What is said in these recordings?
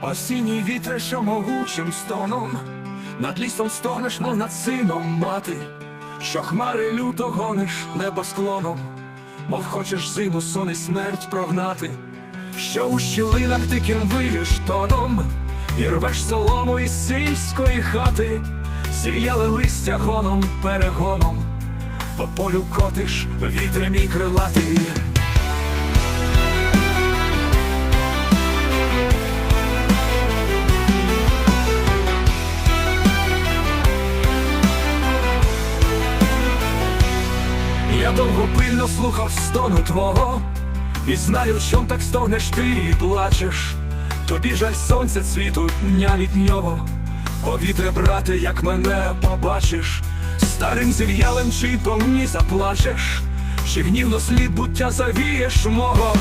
Осінній вітер, що могучим стоном, над лісом стогнеш, мов над сином мати, що хмари люто гониш небосклоном, мов хочеш зиму сон і смерть прогнати, що у щілинах диким виєш тоном, і рвеш солому із сільської хати, сіяли листя гоном перегоном, по полю котиш вітрем і крилатий. Довго пильно слухав стону твого, і знаю, чом так стогнеш ти і плачеш. Тобі жаль сонця цвіту дня від нього. Повітря, брате, як мене побачиш, старим зів'ялим чи по мені заплачеш, чи гнівно слід буття завієш мого.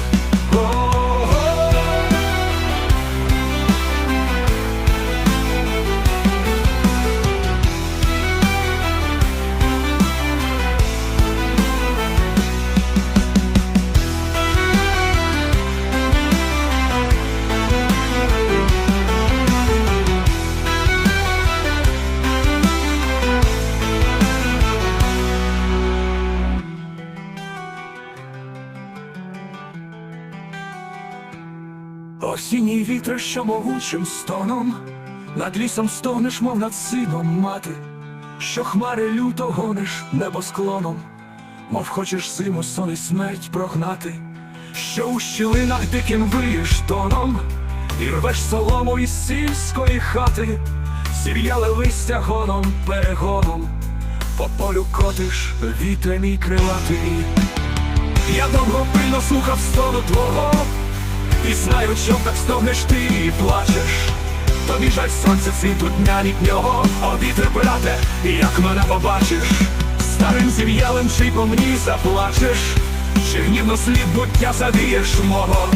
Осінній вітер, що могучим стоном, над лісом стогнеш, мов над сином мати, що хмари люто гониш небосклоном, мов хочеш зиму сон і смерть прогнати, що у щілинах диким виєш тоном, і рвеш солому із сільської хати, сір'яли листя гоном перегоном, по полю котиш вітрем і крилатий. Я довго пильно слухав стону твого. І знаю, що так стогнеш ти і плачеш. Тобі жаль сонця світу дня літнього Обітер, брате, як мене побачиш? Старим зів'ялим чи по мені заплачеш. Чи гнівно слід буття завієш мого